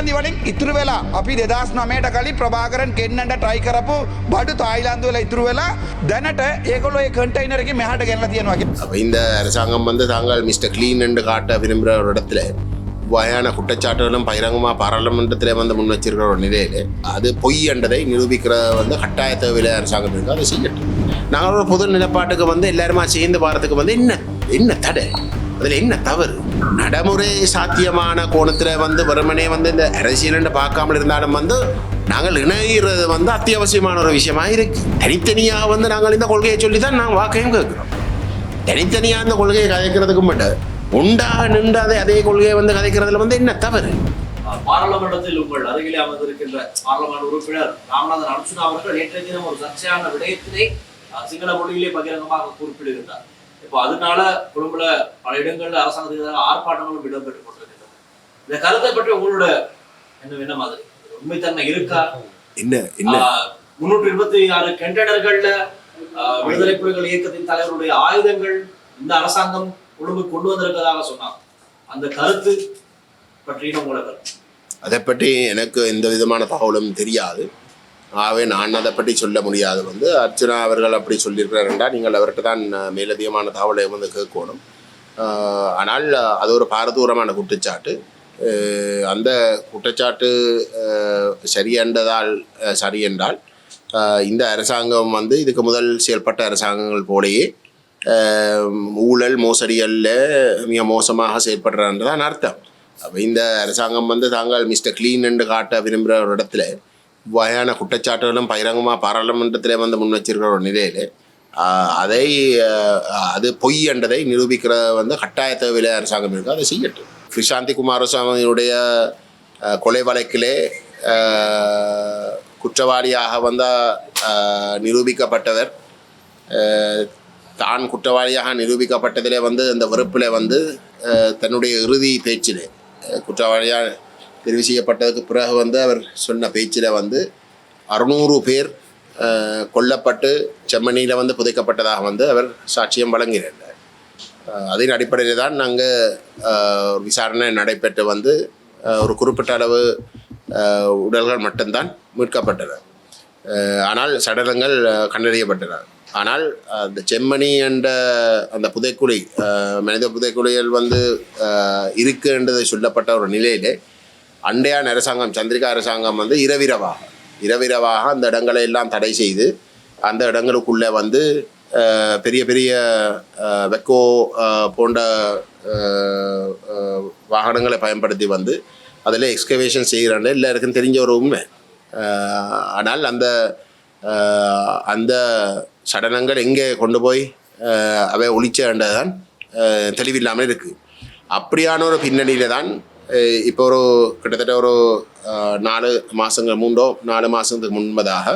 තායිලන්දි වලින් ඉතුරු වෙලා අපි දෙදස් නමයට කලින් ප්‍රභාකරන් කෙන්නට ට්‍රයි කරපු බඩු තායිලන්ද වෙලා ඉතුරු වෙලා දැනට ඒකොලො කටයිනරක මෙහට ගැල තියෙනවාගේ அப்ப இந்த அரசாங்கம் வந்து தாங்கள் மிஸ்டர் கிளீன் என்று காட்ட விரும்புகிற ஒரு இடத்துல வகையான குற்றச்சாட்டுகளும் பகிரங்கமாக பாராளுமன்றத்தில் வந்து முன் வச்சிருக்கிற ஒரு நிலையில அது பொய் என்றதை நிரூபிக்கிற வந்து கட்டாய தேவையில அரசாங்கம் இருக்கு அதை செய்யட்டும் நாங்கள் ஒரு பொது நிலப்பாட்டுக்கு வந்து எல்லாருமா சேர்ந்து பாரத்துக்கு வந்து என்ன என்ன தடை அதில் என்ன தவறு நடைமுறை சாத்தியமான கோணத்தில் வந்து வெறுமனே வந்து இந்த அரசியல் பார்க்காமல் இருந்தாலும் வந்து நாங்கள் இணைகிறது வந்து அத்தியாவசியமான ஒரு விஷயமா இருக்கு. தனித்தனியாக வந்து நாங்கள் இந்த கொள்கையை சொல்லி தான் நாங்கள் வாக்கையும் கேட்குறோம். தனித்தனியாக அந்த கொள்கையை கதைக்கிறதுக்கு மட்டும் உண்டா நின்றாதே அதே கொள்கையை வந்து கதைக்கிறதுல வந்து என்ன தவறு? பாராளுமன்றத்தில் உங்கள் அருகிலே அமர்ந்திருக்கின்ற பாராளுமன்ற உறுப்பினர் ராமநாதன் அனுசுனா அவர்கள் நேற்றைய தினம் ஒரு சர்ச்சையான விடயத்தினை சிங்கள மொழியிலே பகிரங்கமாக குறிப்பிடுகின்றார் இப்போ அதனால கொழும்புல பல இடங்கள்ல அரசாங்கத்துக்கு எதிராக ஆர்ப்பாட்டங்களும் இடம்பெற்றுக் கொண்டிருக்கின்றன. இந்த கருத்தை பற்றி உங்களோட என்ன என்ன மாதிரி? உண்மைத்தன்மை இருக்கா? என்ன என்ன? முன்னூற்றி இருபத்தி ஆறு கண்டெய்னர்கள்ல விடுதலை புலிகள் இயக்கத்தின் தலைவருடைய ஆயுதங்கள் இந்த அரசாங்கம் கொழும்பு கொண்டு வந்திருக்கதாக சொன்னாங்க அந்த கருத்து பற்றின உங்களோட கருத்து. அதை பற்றி எனக்கு எந்த விதமான தகவலும் தெரியாது. ஆகவே நான் அதை பற்றி சொல்ல முடியாது. வந்து அர்ச்சனா அவர்கள் அப்படி சொல்லியிருக்கிறாருண்டா நீங்கள் அவர்கிட்ட தான் மேலதிகமான தகவலை வந்து கேட்கணும். ஆனால் அது ஒரு பாரதூரமான குற்றச்சாட்டு. அந்த குற்றச்சாட்டு சரியென்றதால் சரி என்றால் இந்த அரசாங்கம் வந்து இதுக்கு முதல் செயல்பட்ட அரசாங்கங்கள் போலேயே ஊழல் மோசடிகளில் மிக மோசமாக செயல்படுறான்றதான் அர்த்தம். அப்போ இந்த அரசாங்கம் வந்து தாங்கள் மிஸ்டர் கிளீன் என்று காட்ட விரும்புகிற ஒரு இடத்துல வகையான குற்றச்சாட்டுகளும் பகிரங்கமாக பாராளுமன்றத்தில் வந்து முன் வச்சிருக்கிற ஒரு நிலையில் அதை அது பொய் என்றதை நிரூபிக்கிற வந்து கட்டாய தேவையில அரசாங்கம் இருக்கும் அதை செய்யட்டும். கிருஷாந்தி குமாரசாமியுடைய கொலை வழக்கிலே குற்றவாளியாக வந்த நிரூபிக்கப்பட்டவர் தான் குற்றவாளியாக நிரூபிக்கப்பட்டதிலே வந்து அந்த வெறுப்பில் வந்து தன்னுடைய இறுதி பேச்சிலே குற்றவாளியாக தெரிவு செய்யப்பட்டதுக்கு பிறகு வந்து அவர் சொன்ன பேச்சில் வந்து அறுநூறு பேர் கொல்லப்பட்டு செம்மணியில் வந்து புதைக்கப்பட்டதாக வந்து அவர் சாட்சியம் வழங்கினார். அதன் அடிப்படையில் தான் நாங்கள் விசாரணை நடைபெற்று வந்து ஒரு குறிப்பிட்ட அளவு உடல்கள் மட்டும்தான் மீட்கப்பட்டன. ஆனால் சடலங்கள் கண்டறியப்பட்டன. ஆனால் அந்த செம்மணி என்ற அந்த புதைக்குழி மனித புதைக்குழிகள் வந்து ஆஹ், இருக்குன்றதை சொல்லப்பட்ட ஒரு நிலையிலே அண்டையான் அரசாங்கம் சந்திரிகா அரசாங்கம் வந்து இரவிரவாக இரவிரவாக அந்த இடங்களை எல்லாம் தடை செய்து அந்த இடங்களுக்குள்ளே வந்து பெரிய பெரிய வெக்கோ போன்ற வாகனங்களை பயன்படுத்தி வந்து அதில் எக்ஸ்கவேஷன் செய்கிறாங்க. எல்லாருக்கும் தெரிஞ்ச ஒரு உண்மை. ஆனால் அந்த அந்த சடலங்கள் எங்கே கொண்டு போய் அவை ஒழிச்சன்றதுதான் ஆஹ், தெளிவில்லாமல் இருக்குது அப்படியான ஒரு பின்னணியில் தான் இப்போ ஒரு கிட்டத்தட்ட ஒரு நாலு மாதங்கள் மூன்றோ நாலு மாதத்துக்கு முன்பதாக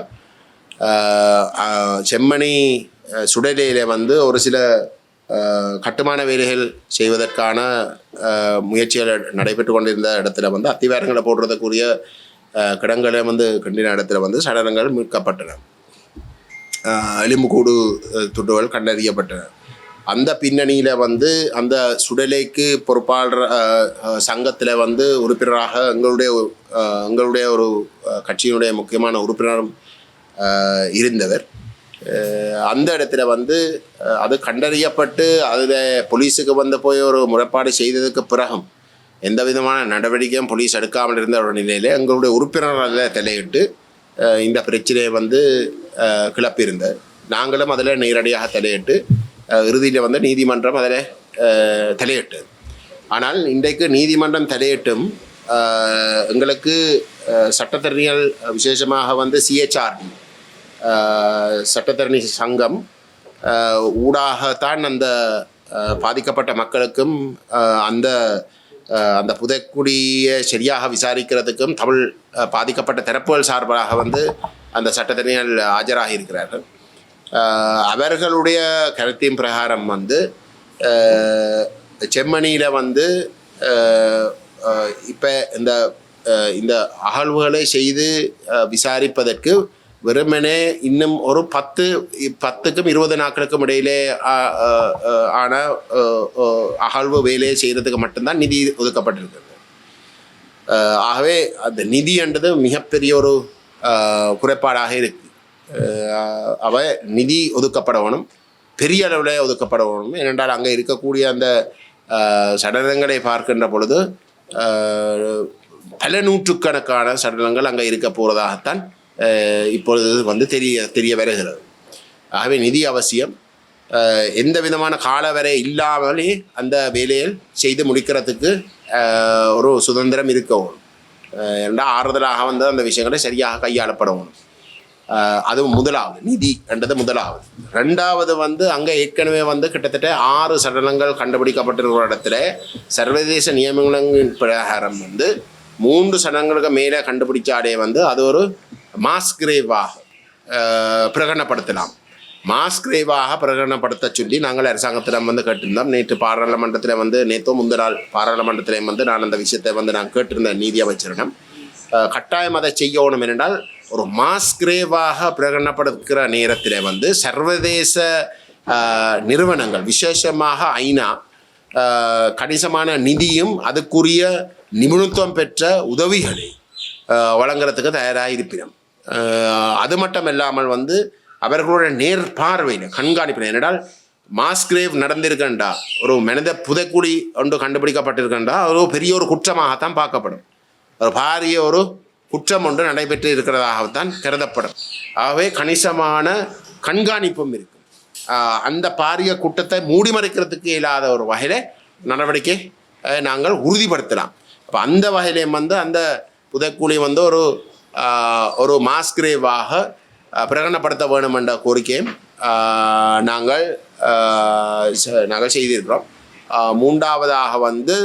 செம்மணி சுடலையில் வந்து ஒரு சில கட்டுமான வேலைகள் செய்வதற்கான முயற்சிகள் நடைபெற்று கொண்டிருந்த இடத்துல வந்து அத்திவாரங்களை போடுறதுக்குரிய கிடங்களை வந்து கண்டின இடத்துல வந்து சடலங்கள் மீட்கப்பட்டன எலும்புக்கூடு துண்டுகள் கண்டறியப்பட்டன அந்த பின்னணியில் வந்து அந்த சுடலைக்கு பொறுப்பாளர் சங்கத்தில் வந்து உறுப்பினராக எங்களுடைய எங்களுடைய ஒரு கட்சியினுடைய முக்கியமான உறுப்பினரும் இருந்தவர். அந்த இடத்துல வந்து அது கண்டறியப்பட்டு அதில் போலீஸுக்கு வந்து போய் ஒரு முறைப்பாடு செய்ததுக்கு பிறகும் எந்த விதமான நடவடிக்கையும் போலீஸ் எடுக்காமல் இருந்த ஒரு நிலையில் எங்களுடைய உறுப்பினர்கள் தலையிட்டு இந்த பிரச்சனையை வந்து கிளப்பியிருந்தார். நாங்களும் அதில் நேரடியாக தலையிட்டு இறுதியில் வந்து நீதிமன்றம் அதில் தலையிட்டு. ஆனால் இன்றைக்கு நீதிமன்றம் தலையிட்டும் எங்களுக்கு சட்டத்தரணிகள் விசேஷமாக வந்து சிஹெச்ஆர்டி சட்டத்தரணி சங்கம் ஊடாகத்தான் அந்த பாதிக்கப்பட்ட மக்களுக்கும் அந்த அந்த புதைக்குடியை சரியாக விசாரிக்கிறதுக்கும் தமிழ் பாதிக்கப்பட்ட தரப்புகள் சார்பாக வந்து அந்த சட்டத்தரணிகள் ஆஜராகி இருக்கிறார்கள் அவர்களுடைய கருத்தின் பிரகாரம் வந்து செம்மணியில் வந்து இப்போ இந்த இந்த அகழ்வுகளை செய்து விசாரிப்பதற்கு வெறுமனே இன்னும் ஒரு பத்து பத்துக்கும் இருபது நாட்களுக்கும் இடையிலே ஆன அகழ்வு வேலையை செய்கிறதுக்கு மட்டும்தான் நிதி ஒதுக்கப்பட்டிருக்கிறது. ஆகவே அந்த நிதி என்றது மிகப்பெரிய ஒரு குறைபாடாக இருக்கு. அவ நிதி ஒதுக்கப்படவனும் பெரிய அளவில் ஒதுக்கப்படவனும் ஏனென்றால் அங்கே இருக்கக்கூடிய அந்த சடலங்களை பார்க்கின்ற பொழுது பல நூற்றுக்கணக்கான சடலங்கள் அங்கே இருக்க போகிறதாகத்தான் இப்பொழுது வந்து தெரிய தெரிய வருகிறது. ஆகவே நிதி அவசியம். எந்த விதமான காலவரை இல்லாமலே அந்த வேலையில் செய்து முடிக்கிறதுக்கு ஒரு சுதந்திரம் இருக்கவும் ரெண்டா ஆறுதலாக வந்து அந்த விஷயங்களை சரியாக கையாளப்படணும் அதுவும் முதலாவது நிதி என்றது முதலாவது. ரெண்டாவது வந்து அங்கே ஏற்கனவே வந்து கிட்டத்தட்ட ஆறு சடலங்கள் கண்டுபிடிக்கப்பட்டிருக்கிற இடத்துல சர்வதேச நியமனங்களின் பிரகாரம் வந்து மூன்று சடலங்களுக்கு மேலே கண்டுபிடிச்சாலே வந்து அது ஒரு மாஸ் கிரேவாக பிரகடனப்படுத்தலாம். மாஸ் கிரேவாக பிரகடனப்படுத்த சொல்லி நாங்கள் அரசாங்கத்திடம் வந்து கேட்டிருந்தோம். நேற்று பாராளுமன்றத்தில் வந்து நேற்றோ முந்தின பாராளுமன்றத்திலையும் வந்து நான் அந்த விஷயத்தை வந்து நான் கேட்டிருந்தேன் நீதி அமைச்சரிடம். கட்டாயம் அதை செய்யணும் என்றால் ஒரு மாஸ் கிரேவாக பிரகடனப்படுத்துகிற நேரத்தில் வந்து சர்வதேச நிறுவனங்கள் விசேஷமாக ஐநா கணிசமான நிதியும் அதுக்குரிய நிபுணத்துவம் பெற்ற உதவிகளை வழங்குறதுக்கு தயாராக இருப்பினோம் அது மட்டும் இல்லாமல் வந்து அவர்களுடைய நேர் பார்வையில் கண்காணிப்பினர் ஏனென்றால் மாஸ்கிரேவ் நடந்திருக்கண்டா ஒரு மனித புதைக்குழி ஒன்று கண்டுபிடிக்கப்பட்டிருக்கண்டா ஒரு பெரிய ஒரு குற்றமாகத்தான் பார்க்கப்படும். ஒரு பாரிய ஒரு குற்றம் ஒன்று நடைபெற்று இருக்கிறதாகத்தான் கருதப்படும். ஆகவே கணிசமான கண்காணிப்பும் இருக்கும். அந்த பாரிய கூட்டத்தை மூடி மறைக்கிறதுக்கு இல்லாத ஒரு வகையில் நடவடிக்கை நாங்கள் உறுதிப்படுத்தலாம். அப்போ அந்த வகையிலையும் வந்து அந்த புதைக்கூலி வந்து ஒரு ஒரு மாஸ்கிரேவாக பிரகடனப்படுத்த வேண்டும் என்ற கோரிக்கையும் நாங்கள் நாங்கள் செய்திருக்கிறோம். மூன்றாவதாக வந்து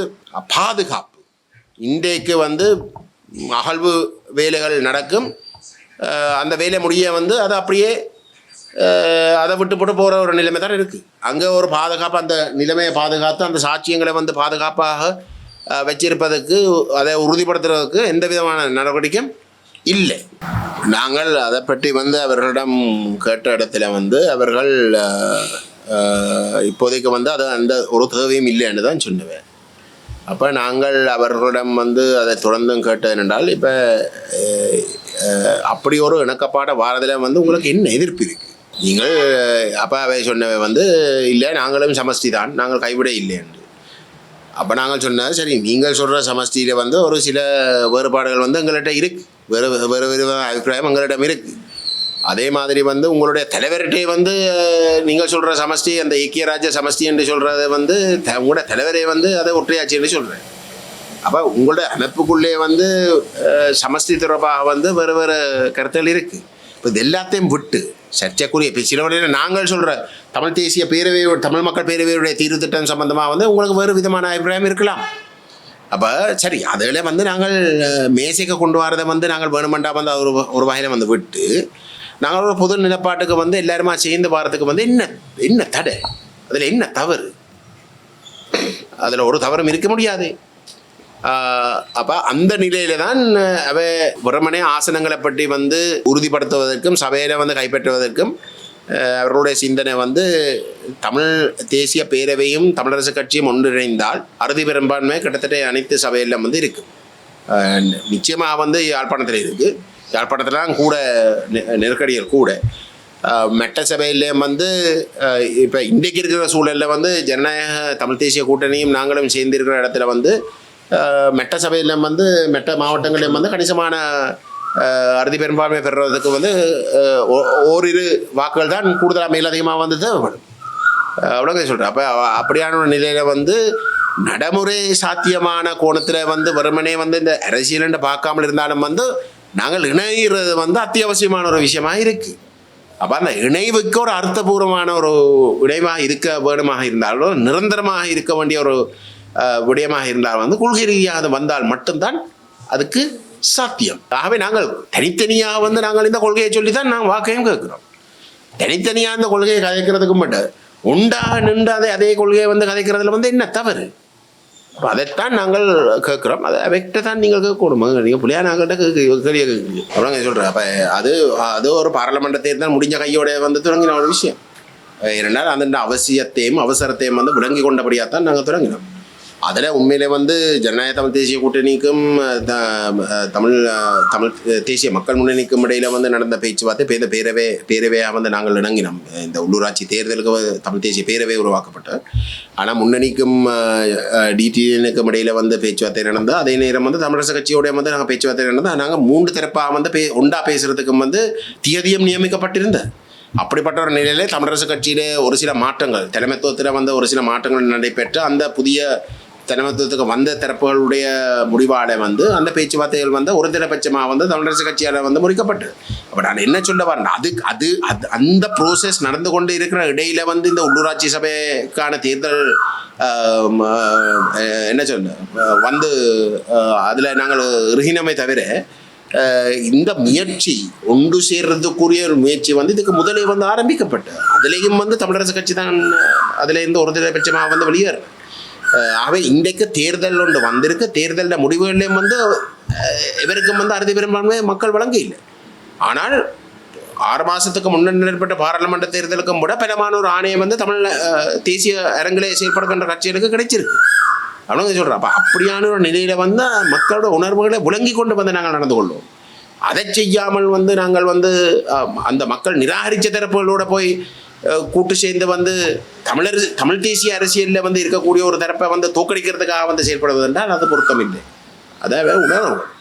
பாதுகாப்பு. இன்றைக்கு வந்து அகழ்வு வேலைகள் நடக்கும். அந்த வேலை முடிய வந்து அது அப்படியே அதை விட்டு போட்டு போகிற ஒரு நிலைமை தான் இருக்குது அங்கே ஒரு பாதுகாப்பு அந்த நிலைமையை பாதுகாத்து அந்த சாட்சியங்களை வந்து பாதுகாப்பாக வச்சிருப்பதற்கு அதை உறுதிப்படுத்துறதுக்கு எந்த விதமான நடவடிக்கையும் இல்லை. நாங்கள் அதை பற்றி வந்து அவர்களிடம் கேட்ட இடத்துல வந்து அவர்கள் இப்போதைக்கு வந்து அது அந்த ஒரு தேவையும் இல்லைன்னு தான் சொல்லுவேன். அப்போ நாங்கள் அவர்களிடம் வந்து அதை தொடர்ந்தும் கேட்டது என்றால் இப்போ அப்படி ஒரு இணக்கப்பாட வாரத்தில் வந்து உங்களுக்கு என்ன எதிர்ப்பு இருக்குது நீங்கள் அப்போ அவை சொன்னவை வந்து இல்லை நாங்களும் சமஷ்டி தான் நாங்கள் கைவிட இல்லை என்று. அப்போ நாங்கள் சொன்னால் சரி நீங்கள் சொல்கிற சமஷ்டியில் வந்து ஒரு சில வேறுபாடுகள் வந்து எங்கள்கிட்ட இருக்கு. வேறு வேறு வேறு அபிப்பிராயம் எங்களிடம் இருக்குது அதே மாதிரி வந்து உங்களுடைய தலைவர்கிட்டே வந்து நீங்கள் சொல்கிற சமஷ்டி அந்த ஐக்கிய ராஜ்ய சமஷ்டி என்று சொல்கிறத வந்து த- உங்களோட தலைவரே வந்து அதை ஒற்றையாட்சி என்று சொல்கிறேன் அப்போ உங்களோட அமைப்புக்குள்ளே வந்து சமஸ்தி சமஷ்டி தொடர்பாக வந்து வேறு வேறு கருத்துகள் இருக்குது இப்போ இது எல்லாத்தையும் விட்டு சர்ச்சைக்குரிய இப்போ சில வழியில் நாங்கள் சொல்கிற தமிழ் தேசிய பேரவையோ தமிழ் மக்கள் பேரவையுடைய தீர்வு திட்டம் சம்பந்தமாக வந்து உங்களுக்கு வேறு விதமான அபிப்பிராயம் இருக்கலாம். அப்போ சரி அதில் வந்து நாங்கள் மேசைக்கு கொண்டு வரதை வந்து நாங்கள் வேணுமெண்டா வந்து ஒரு ஒரு வகையில் வந்து விட்டு நாங்கள் ஒரு நிலப்பாட்டுக்கு வந்து எல்லாருமா சேர்ந்து வாரத்துக்கு வந்து என்ன என்ன தடை? அதில் என்ன தவறு? அதில் ஒரு தவறும் இருக்க முடியாது. அப்போ அந்த நிலையில தான் அஹ், அவ வெறுமனே ஆசனங்களை பற்றி வந்து உறுதிப்படுத்துவதற்கும் சபையில வந்து கைப்பற்றுவதற்கும் அவர்களுடைய சிந்தனை வந்து தமிழ் தேசிய பேரவையும் தமிழரசு கட்சியும் ஒன்றிணைந்தால் அறுதி பெரும்பான்மை கிட்டத்தட்ட அனைத்து சபையிலும் வந்து இருக்கு நிச்சயமாக வந்து யாழ்ப்பாணத்தில் இருக்குது யாழ்ப்பாணத்தில் கூட நெ- நெருக்கடிகள் கூட. மெட்ட சபையிலேயும் வந்து இப்போ இன்றைக்கு இருக்கிற சூழலில் வந்து ஜனநாயக தமிழ் தேசிய கூட்டணியும் நாங்களும் சேர்ந்திருக்கிற இடத்துல வந்து மெட்ட சபையிலும் வந்து மெட்ட மாவட்டங்களிலும் வந்து கணிசமான அறுதி பெரும்பான்மை பெறுறதுக்கு வந்து ஓரிரு வாக்குகள் தான் கூடுதலாக மேலதிகமாக வந்து தேவைப்படும். அவ்வளோங்க சொல்கிறேன் அப்போ அப்படியான ஒரு நிலையில் வந்து நடைமுறை சாத்தியமான கோணத்தில் வந்து வெறுமனே வந்து இந்த அரசியல்னு பார்க்காமல் இருந்தாலும் வந்து நாங்கள் இணைகிறது வந்து அத்தியாவசியமான ஒரு விஷயமா இருக்குது அப்போ அந்த இணைவுக்கு ஒரு அர்த்தபூர்வமான ஒரு விடயமாக இருக்க வேணுமாக இருந்தாலும் நிரந்தரமாக இருக்க வேண்டிய ஒரு விடயமாக இருந்தால் வந்து கொள்கை ரீதியாக அது வந்தால் மட்டும்தான் அதுக்கு சாத்தியம். ஆகவே நாங்கள் தனித்தனியாக வந்து நாங்கள் இந்த கொள்கையை சொல்லி தான் நாங்கள் வாக்கையும் கேட்குறோம். தனித்தனியாக அந்த கொள்கையை கதைக்கிறதுக்கு மட்டும் உண்டா நின்று அதே அதே கொள்கையை வந்து கதைக்கிறதுல வந்து என்ன தவறு? அப்ப அதைத்தான் நாங்கள் கேட்குறோம் அதை அவர்கிட்ட தான் நீங்கள் கேட்கணும் நீங்கள் புள்ளியா நாங்கள்கிட்ட கேள்வி கேட்குறீங்க அவ்வளோங்க சொல்கிறேன் அப்போ அது அது ஒரு பாராளுமன்ற தேர்தல் முடிஞ்ச கையோட வந்து தொடங்கின ஒரு விஷயம் இரண்டால் அந்த அவசியத்தையும் அவசரத்தையும் வந்து விளங்கி கொண்டபடியாக தான் நாங்கள் தொடங்கினோம் அதில் உண்மையிலே வந்து ஜனநாயக தமிழ் தேசிய கூட்டணிக்கும் த- தமிழ் தமிழ் தேசிய மக்கள் முன்னணிக்கும் இடையில வந்து நடந்த பேச்சுவார்த்தை பேத பேரவே பேரவையாக வந்து நாங்கள் இணங்கினோம். இந்த உள்ளூராட்சி தேர்தலுக்கு தமிழ் தேசிய பேரவை உருவாக்கப்பட்டது. ஆனால் முன்னணிக்கும் டிடிஎனுக்கும் இடையில வந்து பேச்சுவார்த்தை நடந்தது. அதே நேரம் வந்து தமிழரசு கட்சியோடைய வந்து நாங்கள் பேச்சுவார்த்தை நடந்தது. நாங்கள் மூன்று தரப்பாக வந்து பே ஒண்டா பேசுகிறதுக்கும் வந்து தியதியம் நியமிக்கப்பட்டிருந்தது. அப்படிப்பட்ட ஒரு நிலையிலே தமிழரசு கட்சியிலே ஒரு சில மாற்றங்கள் தலைமைத்துவத்தில் வந்து ஒரு சில மாற்றங்கள் நடைபெற்று அந்த புதிய ஜனமத்தத்துக்கு வந்த தரப்புகளுடைய முடிவால் வந்து அந்த பேச்சுவார்த்தைகள் வந்து ஒருதிரபட்சமாக வந்து தமிழரசு கட்சியால் வந்து முறிக்கப்பட்டது அப்போ நான் என்ன சொல்ல வரேன் அது அது அது அந்த ப்ரோசஸ் நடந்து கொண்டு இருக்கிற இடையில வந்து இந்த உள்ளூராட்சி சபைக்கான தேர்தல் என்ன சொல்ல வந்து அதில் நாங்கள் இறுகினமே தவிர இந்த முயற்சி ஒன்று சேர்றதுக்குரிய ஒரு முயற்சி வந்து இதுக்கு முதலே வந்து ஆரம்பிக்கப்பட்டு. அதுலேயும் வந்து தமிழரசு கட்சி தான் அதில் ஒரு தலைபட்சமாக வந்து வெளியேறு ஆகவே இன்றைக்கு தேர்தல் ஒன்று வந்திருக்கு. தேர்தலில் முடிவுகளையும் வந்து இவருக்கும் வந்து அறுதி பெரும்பான்மை மக்கள் வழங்க இல்லை. ஆனால் ஆறு மாதத்துக்கு முன்னர் நடைபெற்ற பாராளுமன்ற தேர்தலுக்கும் கூட பலமான ஒரு ஆணையம் வந்து தமிழ் தேசிய அரங்கிலே செயல்படுகின்ற கட்சிகளுக்கு கிடைச்சிருக்கு. அவங்க சொல்கிறேன் அப்போ அப்படியான ஒரு நிலையில் வந்து மக்களோட உணர்வுகளை விளங்கி கொண்டு வந்து நாங்கள் நடந்து கொள்வோம். அதை செய்யாமல் வந்து நாங்கள் வந்து அந்த மக்கள் நிராகரித்த தரப்புகளோட போய் கூட்டு சேர்ந்து வந்து தமிழர் தமிழ் தேசிய அரசியலில் வந்து இருக்கக்கூடிய ஒரு தரப்பை வந்து தோக்கடிக்கிறதுக்காக வந்து செயல்படுவது அது அது பொருத்தமில்லை. அதை உணரணும்.